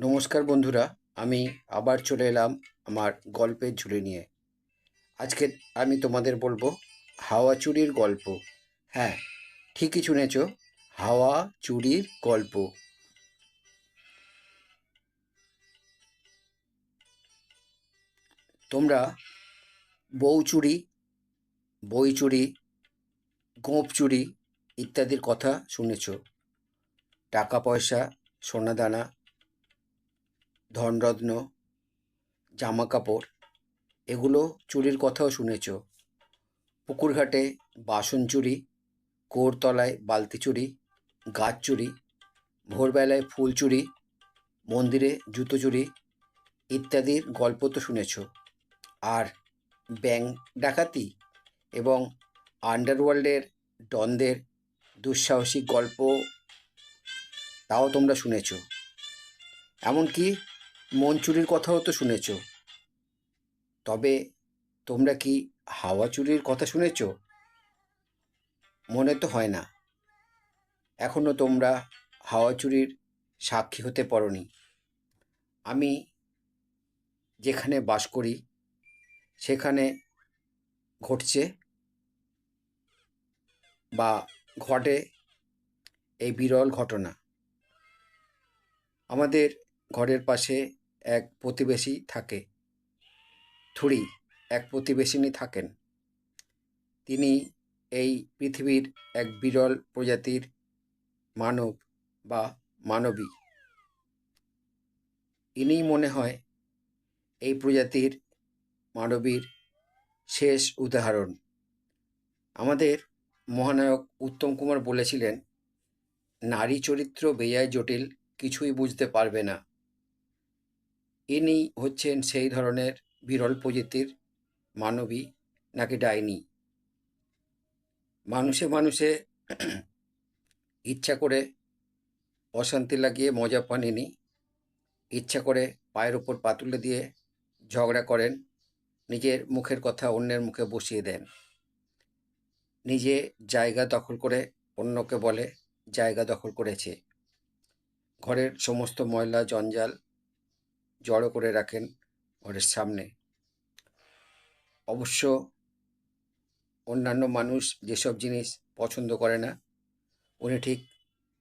নমস্কার বন্ধুরা, আমি আবার চলে এলাম আমার গল্পের ঝুলি নিয়ে। আজকে আমি তোমাদের বলব হাওয়া চুরির গল্প। হ্যাঁ ঠিকই শুনেছ, হাওয়া চুরির গল্প। তোমরা বউ চুরি, বই চুরি গোঁপ চুরি ইত্যাদির কথা শুনেছ। টাকা পয়সা সোনাদানা ধনরত্ন জামা কাপড় এগুলো চুরির কথাও শুনেছ। পুকুরঘাটে বাসন চুরি, কোরতলায় বালতি চুরি, গাছ চুরি, ভোরবেলায় ফুল চুরি, মন্দিরে জুতো চুরি ইত্যাদির গল্প তো শুনেছ। আর ব্যাংক ডাকাতি এবং আন্ডারওয়ার্ল্ডের ডনদের দুঃসাহসিক গল্প তাও তোমরা শুনেছ। এমনকি মন চুরির কথাও তো শুনেছ। তবে তোমরা কি হাওয়া চুরির কথা শুনেছ? মনে তো হয় না। এখনও তোমরা হাওয়া চুরির সাক্ষী হতে পারোনি। আমি যেখানে বাস করি, সেখানে ঘটছে বা ঘটে এই বিরল ঘটনা। আমাদের ঘরের পাশে এক প্রতিবেশী থাকে। থুড়ি এক প্রতিবেশিনী থাকেন। তিনি এই পৃথিবীর এক বিরল প্রজাতির মানব বা মানবী। ইনিই মনে হয় এই প্রজাতির মানবীর শেষ উদাহরণ। আমাদের মহানায়ক উত্তম কুমার বলেছিলেন, নারী চরিত্র বেজায় জটিল, কিছুই বুঝতে পারবে না। ইনি হচ্ছেন সেই ধরনের বিরল প্রজাতির মানবী নাকি ডাইনি। মানুষে মানুষে ইচ্ছা করে অশান্তি লাগিয়ে মজা পান ইনি। ইচ্ছা করে পায়ের ওপর পাতুলে দিয়ে ঝগড়া করেন, নিজের মুখের কথা অন্যের মুখে বসিয়ে দেন। নিজে জায়গা দখল করে অন্যকে বলে জায়গা দখল করেছে। ঘরের সমস্ত ময়লা, জঞ্জাল জড়ো করে রাখেন ঘরের সামনে। অবশ্য অন্যান্য মানুষ যেসব জিনিস পছন্দ করে না, উনি ঠিক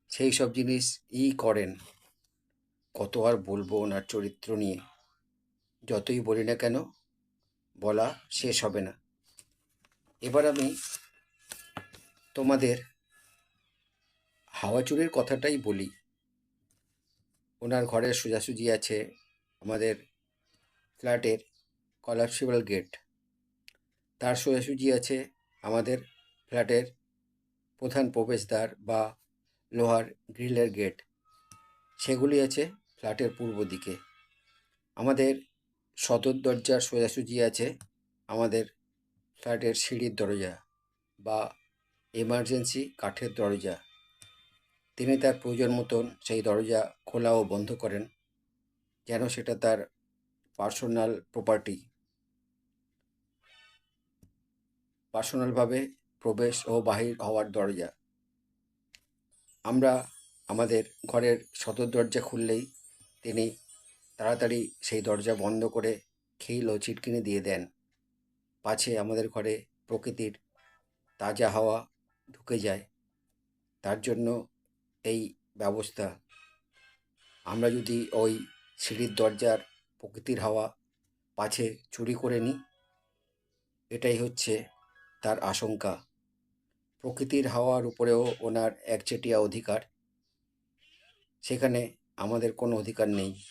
সেই সব জিনিস ই করেন। কত আর বলব ওনার চরিত্র নিয়ে। যতই বলি না কেন, বলা শেষ হবে না। এবার আমি তোমাদের হাওয়া চুরির কথাটাই বলি। ওনার ঘরে সোজাসুজি আছে আমাদের ফ্ল্যাটের কলাপসিবল গেট তার সোজাসুজি আছে আমাদের ফ্ল্যাটের প্রধান প্রবেশদ্বার বা লোহার গ্রিলের গেট সেগুলি আছে ফ্ল্যাটের পূর্ব দিকে। আমাদের সদর দরজার সোজাসুজি আছে আমাদের ফ্ল্যাটের সিঁড়ির দরজা বা এমার্জেন্সি কাঠের দরজা। তিনি তার প্রয়োজন মতন সেই দরজা খোলা ও বন্ধ করেন। যেন সেটা তার পার্সোনাল প্রপার্টি পার্সোনালভাবে প্রবেশ ও বাহির হওয়ার দরজা। আমরা আমাদের ঘরের সদর দরজা খুললেই তিনি তাড়াতাড়ি সেই দরজা বন্ধ করে ও চিটকিনি দিয়ে দেন। পাছে আমাদের ঘরে প্রকৃতির তাজা হাওয়া ঢুকে যায়। তার জন্য এই ব্যবস্থা। আমরা যদি ওই সিঁড়ির দরজার প্রকৃতির হাওয়া পাছে চুরি করে নিই এটাই হচ্ছে তার আশঙ্কা। প্রকৃতির হাওয়ার উপরেও ওনার একচেটিয়া অধিকার। সেখানে আমাদের কোনো অধিকার নেই।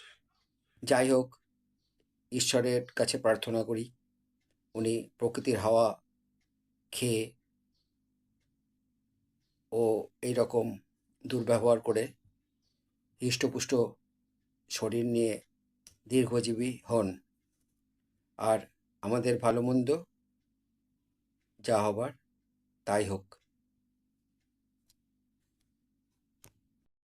যাই হোক, ঈশ্বরের কাছে প্রার্থনা করি, উনি প্রকৃতির হাওয়া খেয়ে ও এই রকম দুর্ব্যবহার করে, হৃষ্টপুষ্ট শরীর নিয়ে দীর্ঘজীবী হন। আর আমাদের ভালো মন্দ যা হবার তাই হোক।